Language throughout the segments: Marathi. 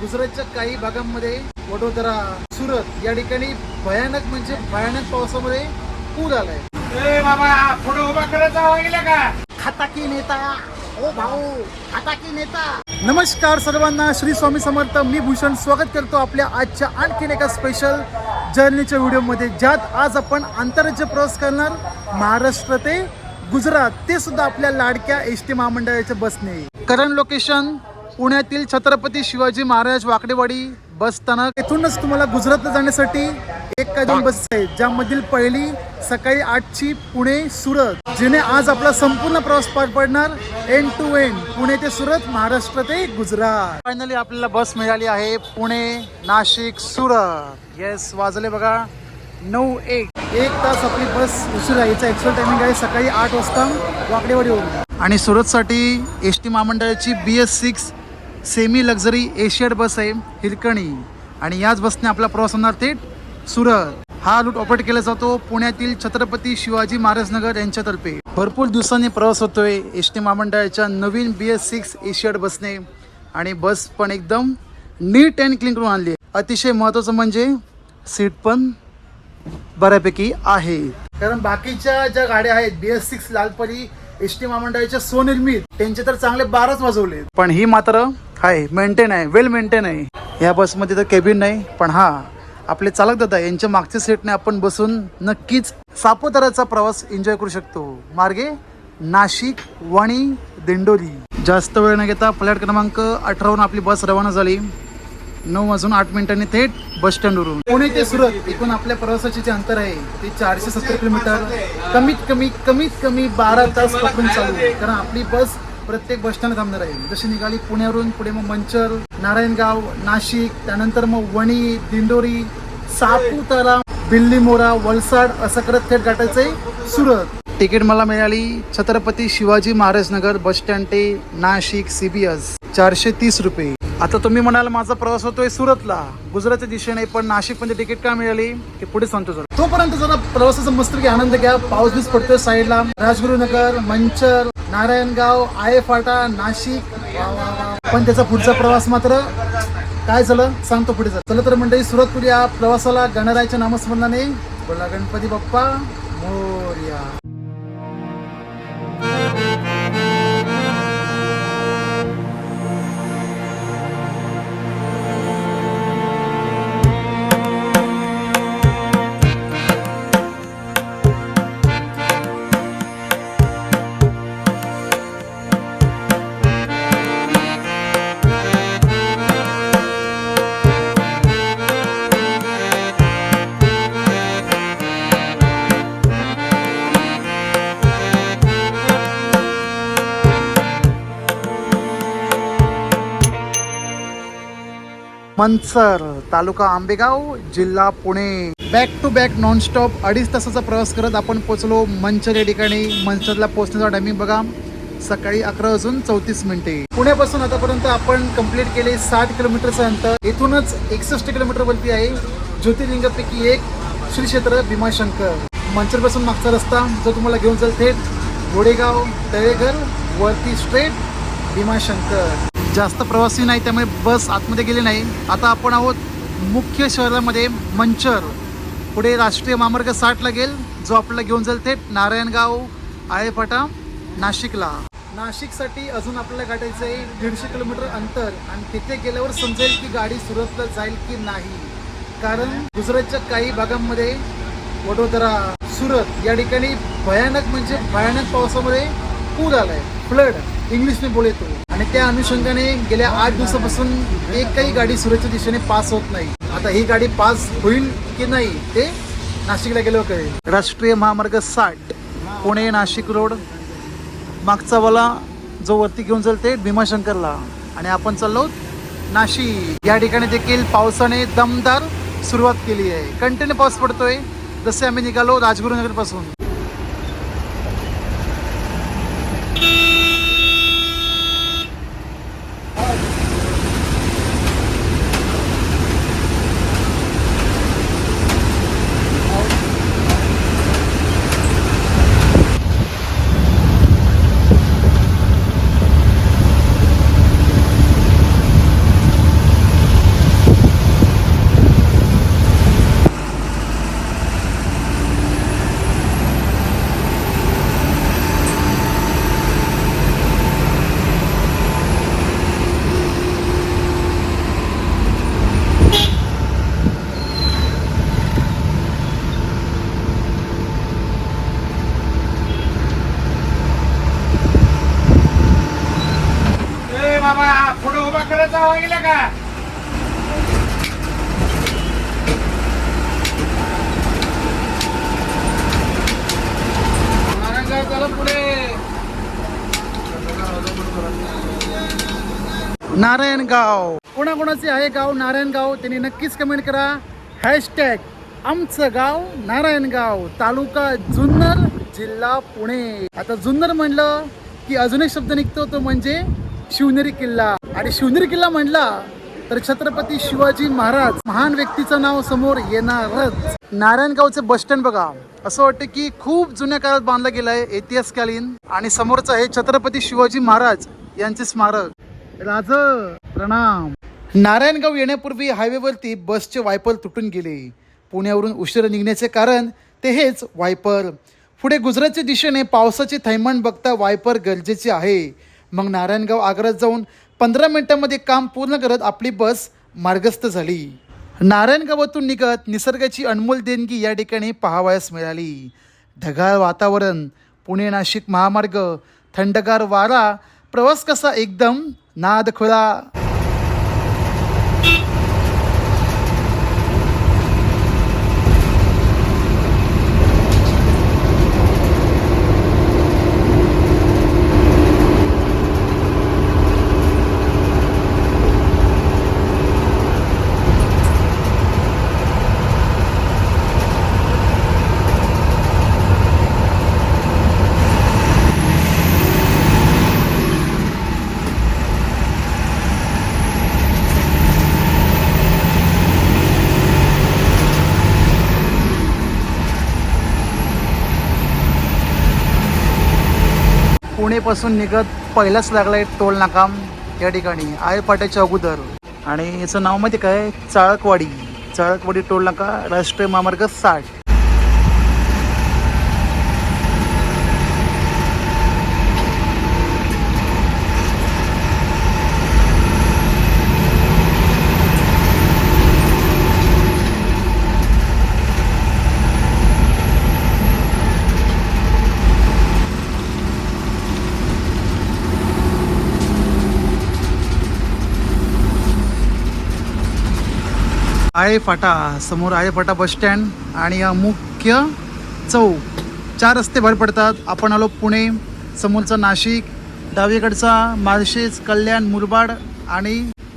गुजरातच्या काही भागांमध्ये वडोदरा सुरत या ठिकाणी भयानक म्हणजे भयानक पावसामध्ये पूर आलाय. वागले का? खाताकी नेता? ओ भाऊ खाताकी नेता? नमस्कार सर्वांना श्री स्वामी समर्थ मी भूषण स्वागत करतो आपल्या आजच्या आणखीन एका स्पेशल जर्नीच्या व्हिडिओमध्ये ज्यात आज आपण आंतरराज्य प्रवास करणार महाराष्ट्र ते गुजरात ते सुद्धा आपल्या लाडक्या एस टी महामंडळाच्या बसने करंट लोकेशन पुण्यातील छत्रपती शिवाजी महाराज वाकडेवाडी बस स्थानक. इथूनच तुम्हाला गुजरातला जाण्यासाठी एक का दोन बस आहेत ज्यामधील पहिली सकाळी आठची पुणे सुरत जिने आज आपला संपूर्ण प्रवास पार पडणार एंड टू एंड पुणे ते सुरत महाराष्ट्र ते गुजरात. फायनली आपल्याला बस मिळाली आहे पुणे नाशिक सुरत. येस वाजले बघा नऊ एक. एक तास आपली बस उशीर आहे याचा ॲक्च्युअल टायमिंग आहे सकाळी आठ वाजता वाकडेवाडीवरून. आणि सुरतसाठी एस टी महामंडळाची B S six semi luxury Asiad bus आहे हिरकणी. आणि याच बसने आपला प्रवास होणार थेट सुरत. हा रूट ऑपरेट केला जातो पुण्यातील छत्रपती शिवाजी महाराजनगर यांच्यातर्फे भरपूर दिवसांनी प्रवास होतोय एस टी महामंडळाच्या नवीन बी एस सिक्स एशियड बसने आणि बस पण एकदम नीट अँड क्लीन करून आणली आहे. अतिशय महत्त्वाचं म्हणजे सीट पण बऱ्यापैकी आहे. कारण बाकीच्या ज्या गाड्या आहेत B S six Lalpari S T महामंडळाच्या स्वनिर्मित त्यांचे तर चांगले बाराच वाजवले पण ही मात्र आहे मेंटेन आहे वेल मेंटेन आहे. या बसमध्ये तर केबिन नाही पण हा आपले चालक दादा यांच्या मागच्या सीटने आपण बसून नक्कीच सापुताऱ्याचा प्रवास एन्जॉय करू शकतो. मार्गे नाशिक वणी दिंडोरी. जास्त वेळ न घेता फ्लॅट क्रमांक अठरावरून आपली बस रवाना झाली. नऊ वाजून आठ मिनिटांनी थेट बस स्टँडवरून पुणे ते सुरत एकूण आपल्या प्रवासाचे जे अंतर आहे ते चारशे सत्तर किलोमीटर. कमीत कमी कमीत कमी बारा तास पकडून चालू आहे. कारण आपली बस प्रत्येक बस स्टँड थांबणार आहे. जशी निघाली पुण्यावरून पुढे मग मंचर नारायणगाव नाशिक त्यानंतर मग वणी दिंडोरी सापुतारा बिल्लीमोरा वलसाड असं करत थेट गाठायचंय सुरत. तिकीट मला मिळाली छत्रपती शिवाजी महाराज नगर बस स्टँड ते नाशिक सीबीएस चारशे तीस रुपये. आता तुम्ही म्हणाल माझा प्रवास होतोय सुरतला. गुजरातच्या दिशेने पण नाशिकमध्ये तिकीट का मिळाली? ते पुढे सांगतो जरा. तोपर्यंत जरा प्रवासाचा मस्त की आनंद घ्या. पाऊस बीस पडतोय साईडला. राजगुरुनगर मंचर नारायणगाव आयफाटा नाशिक. पण त्याचा पुढचा प्रवास मात्र काय झालं? सांगतो पुढे झालं चला तर मंडळी सुरतपुरी या प्रवासाला. गणरायाच्या नामस्मरणाने. बोला गणपती बाप्पा मोर्या. मंचर तालुका आंबेगाव जिल्हा Pune. Back to back nonstop अडीच तासाचा प्रवास करत आपण पोहोचलो मंचर या ठिकाणी. मंचरला पोहोचण्याचा टायमिंग बघा. सकाळी अकरा वाजून चौतीस मिनिटे. पुण्यापासून आतापर्यंत आपण कंप्लीट केले साठ किलोमीटरचं अंतर. इथूनच एकसष्ट किलोमीटर वरती आहे ज्योतिर्लिंगापैकी एक श्री क्षेत्र भीमाशंकर. मंचरपासून मागचा रस्ता जो तुम्हाला घेऊन जाईल थेट घोडेगाव तळेघर वरती स्ट्रेट भीमाशंकर. जास्त प्रवासी नाही त्यामुळे बस आतमध्ये गेली नाही. आता आपण आहोत मुख्य शहरामध्ये मंचर. पुढे राष्ट्रीय महामार्ग साठ लागेल जो आपल्याला घेऊन जाईल थेट नारायणगाव आळेफाटा नाशिकला. नाशिकसाठी अजून आपल्याला गाठायचं आहे दीडशे किलोमीटर अंतर आणि तिथे गेल्यावर समजेल की गाडी सुरतला जाईल की नाही. कारण गुजरातच्या काही भागांमध्ये वडोदरा सुरत या ठिकाणी भयानक म्हणजे भयानक पावसामध्ये पूर आलाय. फ्लड. इंग्लिश मी बोलतो आणि त्या अनुषंगाने गेल्या आठ दिवसापासून एकही गाडी सुरतच्या दिशेने पास होत नाही. आता ही गाडी पास होईल की नाही ते नाशिकला गेल्यावर कळेल. राष्ट्रीय महामार्ग साठ पुणे नाशिक रोड. मागचा वाला जो वरती घेऊन जाईल ते भीमाशंकरला. आणि आपण चाललो नाशिक. या ठिकाणी देखील पावसाने दमदार सुरुवात केली आहे. कंटिन्यू पाऊस पडतोय. जसे आम्ही निघालो राजगुरुनगर नारायणगाव. कोणाकोणाचे आहे गाव नारायणगाव? त्यांनी नक्कीच कमेंट करा. हॅशटॅग आमचं गाव नारायणगाव तालुका जुन्नर जिल्हा पुणे. आता जुन्नर म्हणलं की अजून एक शब्द निघतो तो म्हणजे शिवनेरी किल्ला. आणि शिवनेरी किल्ला म्हणला तर छत्रपती शिवाजी महाराज महान व्यक्तीचं नाव समोर येणारच. नारायणगावचं बस स्टँड बघा. असं वाटतं की खूप जुन्या काळात बांधलं गेलं आहे इतिहासकालीन. आणि समोरचं आहे छत्रपती शिवाजी महाराज यांचे स्मारक. राज प्रणाम. नारायणगाव येण्यापूर्वी हायवेवरती बसचे वायपर तुटून गेले. पुण्यावरून उशीर निघण्याचे कारण ते हेच वायपर. पुढे गुजरातच्या दिशेने पावसाचे थैमान बघता वायपर गरजेचे आहे. मग नारायणगाव आग्र्यात जाऊन पंधरा मिनिटांमध्ये काम पूर्ण करत आपली बस मार्गस्थ झाली. नारायणगावातून निघत निसर्गाची अनमोल देणगी या ठिकाणी पाहावयास मिळाली. ढगाळ वातावरण पुणे नाशिक महामार्ग थंडगार वारा प्रवास कसा एकदम नाद खुळा पासून निघत पहिलाच लागलाय टोल नाकाम या ठिकाणी आयपाट्याच्या अगोदर. आणि याचं नाव माहिती काय? चाळकवाडी. चाळकवाडी टोल नाका राष्ट्रीय महामार्ग साठ. आय फाटा समोर आहे फाटा बस स्टँड आणि मुख्य चौक. चार रस्ते भर पडतात. आपण आलो पुणे समोरचा नाशिक डावीकडचा माळशेज कल्याण मुरबाड आणि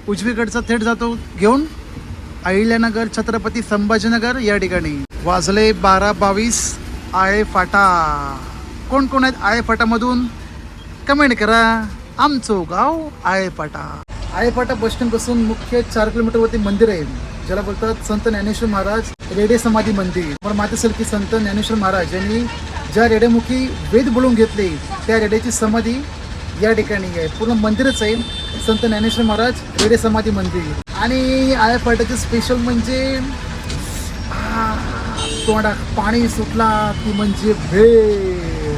उजवीकडचा थेट जातो. घेऊन अहिल्यानगर छत्रपती संभाजीनगर या ठिकाणी. वाजले बारा बावीस. आळे फाटा. कोण कोण आहेत आळे फाटामधून? कमेंट करा. आमचो गाव आळे फाटा. बसस्टँडपासून फाटा बस स्टँडपासून मुख्य चार किलोमीटरवरती मंदिर आहे. ज्याला बोलतात संत ज्ञानेश्वर महाराज रेडे समाधी मंदिर. मला माहिती संत ज्ञानेश्वर महाराज यांनी ज्या रेड्यामुखी वेद बोलून घेतले त्या रेड्याची समाधी या ठिकाणी आहे. पूर्ण मंदिरच आहे. संत ज्ञानेश्वर महाराज रेडे समाधी मंदिर. आणि आया फाट्याचे स्पेशल म्हणजे तोंडा तोंडात पाणी सुटला ती म्हणजे भेळ.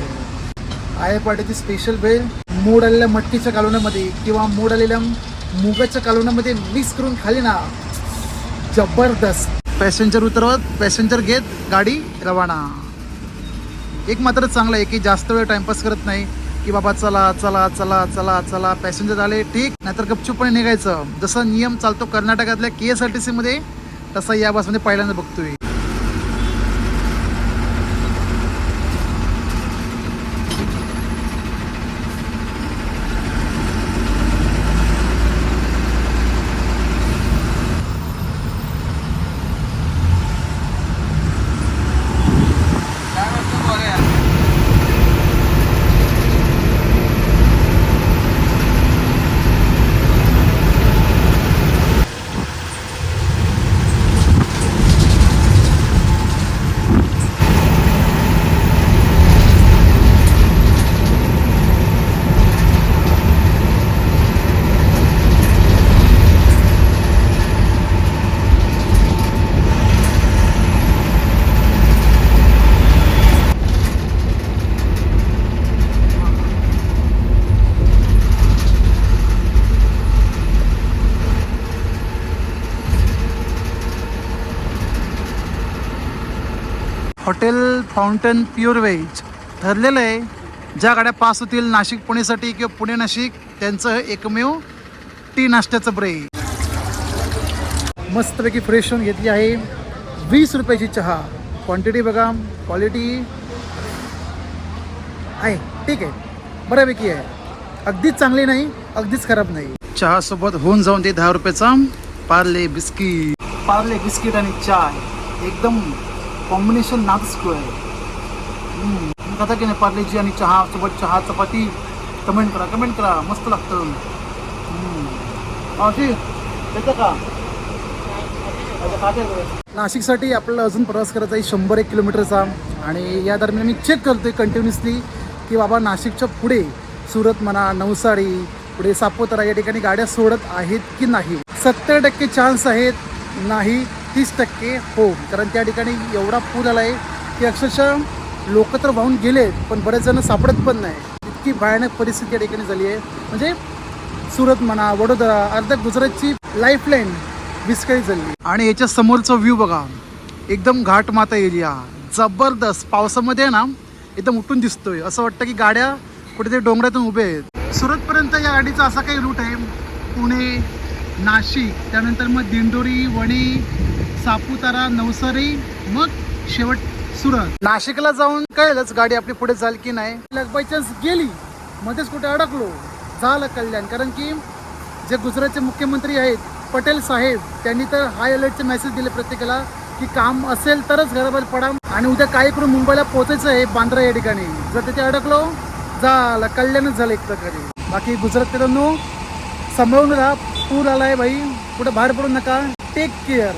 आया स्पेशल भेळ मोड आलेल्या मटकीच्या कालवण्यामध्ये किंवा मोड आलेल्या मुगाच्या कालवण्यामध्ये मिक्स करून खाली ना. जबरदस्त. पॅसेंजर उतरवत पॅसेंजर घेत गाडी रवाना. एक मात्र चांगलं आहे की जास्त वेळ टाइमपास करत नाही की बाबा चला चला चला चला चला पॅसेंजर आले ठीक नाहीतर गपचूपणे निघायचं. जसा नियम चालतो कर्नाटकातल्या के एस आर टी सीमध्ये तसा या बसमध्ये पहिल्यांदा बघतोय. हॉटेल फाउंटन प्युअर व्हेज ठरलेलं आहे. ज्या गाड्या पास होतील नाशिक पुणेसाठी किंवा पुणे नाशिक त्यांचं एकमेव टी नाश्त्याचं ब्रेक मस्तपैकी फ्रेश होऊन घेतली आहे. वीस रुपयाची चहा. क्वांटिटी बघा क्वालिटी आहे ठीक आहे. बऱ्यापैकी आहे. अगदीच चांगली नाही अगदीच खराब नाही. चहा सोबत होऊन जाऊन ते दहा रुपयाचा पार्ले बिस्किट. पार्ले बिस्किट आणि चहा एकदम कॉम्बिनेशन नाचको आहे. हम्म, खाता की नाही पार्लेजी आणि चहा सोबत चहा चपाती कमेंट करा कमेंट करा मस्त लागतं. मावशी येतं का? नाशिकसाठी आपल्याला अजून प्रवास करायचा आहे शंभर एक किलोमीटरचा. आणि या दरम्यान मी चेक करतोय कंटिन्युअसली की बाबा नाशिकच्या पुढे सुरत म्हणा नवसारी पुढे सापोतरा या ठिकाणी गाड्या सोडत आहेत की नाही? सत्तर टक्के चान्स आहेत नाही. तीस टक्के हो. कारण त्या ठिकाणी एवढा पूर आला आहे की अक्षरशः लोक तर वाहून गेलेत पण बरेच जण सापडत पण नाही. इतकी भयानक परिस्थिती या ठिकाणी झाली आहे. म्हणजे सुरत म्हणा वडोदरा अर्ध्या गुजरातची लाईफलाईन विस्कळीत झाली. आणि याच्या समोरचा व्ह्यू बघा. एकदम घाट माता एरिया. जबरदस्त. पावसामध्ये ना एकदम उठून दिसतोय. असं वाटतं की गाड्या कुठेतरी डोंगरातून उभे आहेत. सुरतपर्यंत या गाडीचा असा काही रूट आहे. पुणे नाशिक त्यानंतर मग दिंडोरी वणी सापुतारा नवसारी मग शेवट सुरत. नाशिकला जाऊन कळेलच गाडी आपली पुढे झाली की नाही. बाय चान्स गेली मध्येच कुठे अडकलो झालं कल्याण. कारण की जे गुजरातचे मुख्यमंत्री आहेत पटेल साहेब त्यांनी तर हाय अलर्टचे मेसेज दिले प्रत्येकाला की काम असेल तरच घराबाहेर पडा. आणि उद्या काय करून मुंबईला पोहोचायचं आहे बांद्रा या ठिकाणी. जर तिथे अडकलो झालं कल्याणच झालं एक प्रकारे. बाकी गुजरात नो सांभाळून राहा पूर आलाय भाई. कुठं बाहेर पडू नका. टेक केअर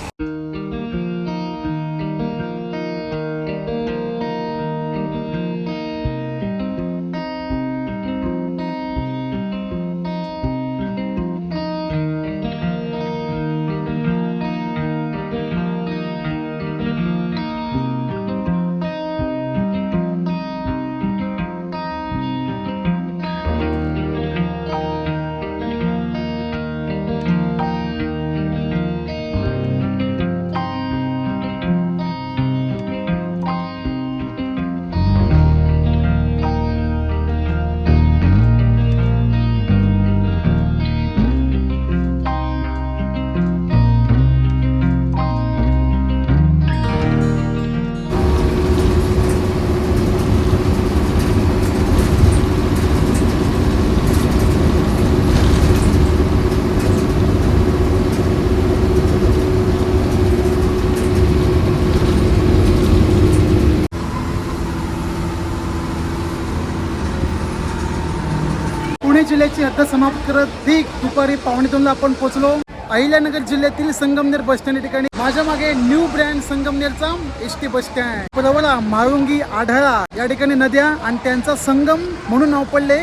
जिल्ह्याची हद्द समाप्त करत दीक दुपारी पावणे दोनला आपण पोहोचलो. अहिल्यानगर जिल्ह्यातील संगमनेर बस स्टँड या ठिकाणी. माझ्या मागे new brand संगमनेरचा S T bus stand. Pravara Malungi Adhala या ठिकाणी नद्या आणि त्यांचा संगम म्हणून नाव पडले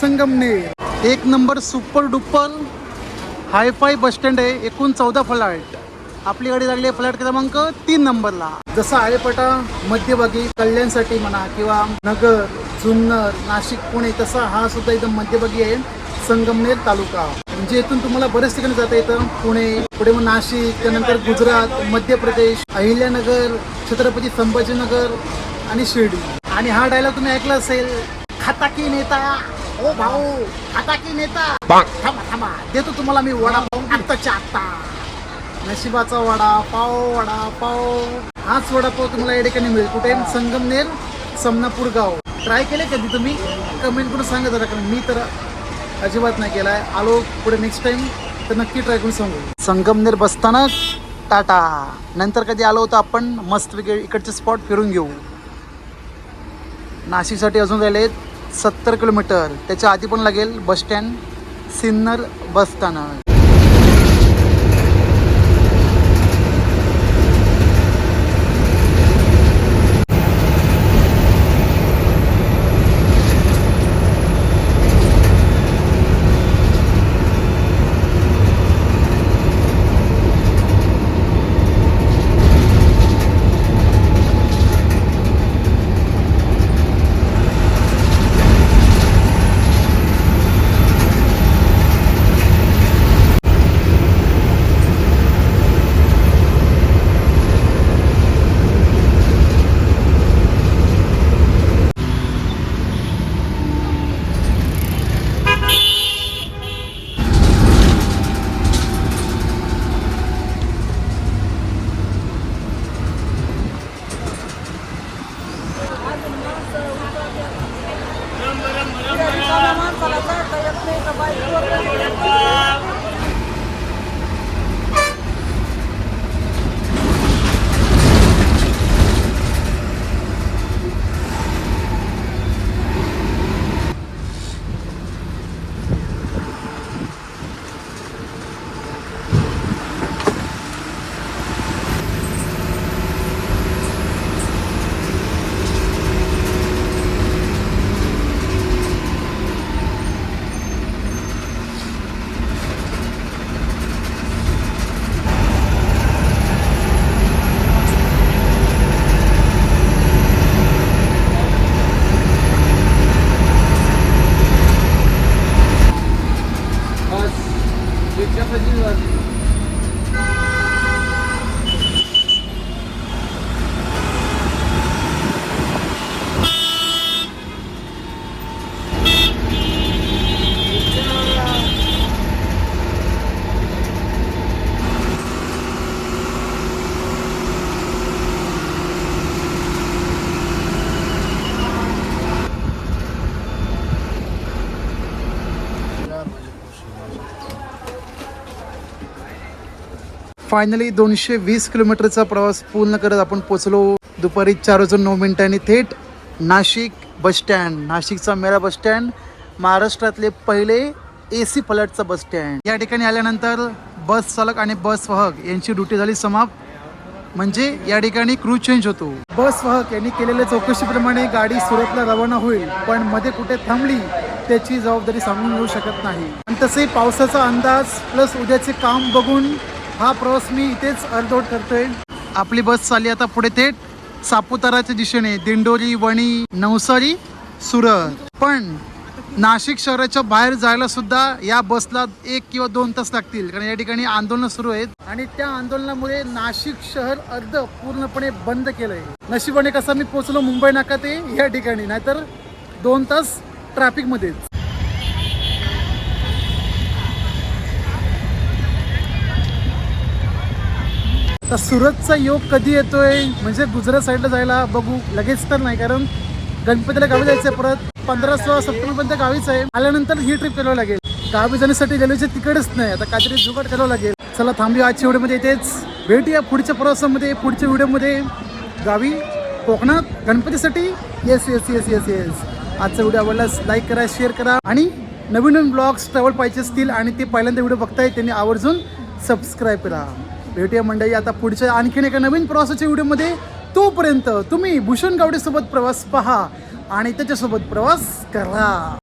संगमनेर. एक number super duper hi fi bus stand आहे एकूण चौदा फ्लॅट. आपली गाडी लागली आहे फ्लॅट क्रमांक तीन नंबरला. जसं आळेपटा मध्यभागी कल्याणसाठी म्हणा किंवा नगर जुन्नर नाशिक पुणे तसा हा सुद्धा एकदम मध्यभागी आहे संगमनेर तालुका. म्हणजे इथून तुम्हाला बरेच ठिकाणी जाता येतं. पुणे पुढे मग नाशिक त्यानंतर गुजरात मध्य प्रदेश अहिल्यानगर छत्रपती संभाजीनगर आणि शिर्डी. आणि हा डायलॉग तुम्ही ऐकला असेल खाता की नेता ओ भाऊ खाता की नेता. थांबा थांबा. देतो तुम्हाला मी वडापाव आत्ताच्या आत्ता. नशिबाचा वडा पाव वडा पाव. हाच वडापाव तुम्हाला या ठिकाणी मिळेल. कुठे? संगमनेर समनापूर गाव. ट्राय केले कधी तुम्ही? कमेंट करून सांगा जरा कारण मी तर अजिबात नाही केलाय. आलो पुढे नेक्स्ट टाइम तर नक्की ट्राय करून सांगू. संगमनेर बसताना टाटा. नंतर कधी आलो होतो आपण मस्त वेगळे इकडचे स्पॉट फिरून घेऊ. नाशिकसाठी अजून राहिले सत्तर किलोमीटर. त्याच्या आधी पण लागेल bus stand Sinnar bus finally दोनशे वीस किलोमीटरचा प्रवास पूर्ण करत आपण पोचलो दुपारी चार वाजून नऊ मिनिटांनी थेट नाशिक बसस्टँड नाशिकचा मेरा बसस्टँड महाराष्ट्रातले पहिले ए सी फ्लॅटचा बसस्टँड या ठिकाणी आल्यानंतर बस चालक आणि बस वाहक यांची ड्युटी झाली समाप्त. म्हणजे या ठिकाणी क्रू चेंज होतो. बस वाहक यांनी केलेल्या चौकशीप्रमाणे गाडी सुरतला रवाना होईल पण मध्ये कुठे थांबली त्याची जबाबदारी सांगून घेऊ शकत नाही. आणि तसे पावसाचा अंदाज प्लस उद्याचे काम बघून हा प्रवास मी इथेच अर्धवट करतोय. आपली बस चालली आता पुढे थेट सापुताराच्या दिशेने. दिंडोरी वणी नवसारी सुरत. पण नाशिक शहराच्या बाहेर जायला सुद्धा या बसला एक किंवा दोन तास लागतील. कारण या ठिकाणी आंदोलन सुरू आहेत. आणि त्या आंदोलनामुळे नाशिक शहर अर्ध पूर्णपणे बंद केलंय. नशिबाने कसं मी पोहोचलो मुंबई नाका ते या ठिकाणी. नाहीतर दोन तास ट्रॅफिक तर सुरतचा योग कधी येतोय? म्हणजे गुजरात साईडला जायला बघू. लगेच तर नाही कारण गणपतीला गावी जायचंय परत. पंधरा सोळा सप्टेंबरपर्यंत गावीच आहे. आल्यानंतर ही ट्रिप करावं लागेल. गावी जाण्यासाठी रेल्वेचे तिकडच नाही. आता काहीतरी जुगाड करावं लागेल. चला थांबूया आजच्या व्हिडिओमध्ये इथेच. भेटूया पुढच्या प्रवासामध्ये पुढच्या व्हिडिओमध्ये गावी कोकणात गणपतीसाठी. Yes yes yes yes yes आजचा व्हिडिओ आवडलास लाईक करा शेअर करा. आणि नवीन नवीन ब्लॉग्स ट्रॅव्हल पाहिजे असतील आणि ते पहिल्यांदा व्हिडिओ बघताय त्यांनी आवर्जून सबस्क्राईब करा. भेटूया मंडळी. आता पुढच्या आणखीन एका नवीन प्रवासाच्या व्हिडिओमध्ये तोपर्यंत तुम्ही भूषण गावडेसोबत प्रवास पहा आणि त्याच्यासोबत प्रवास करा.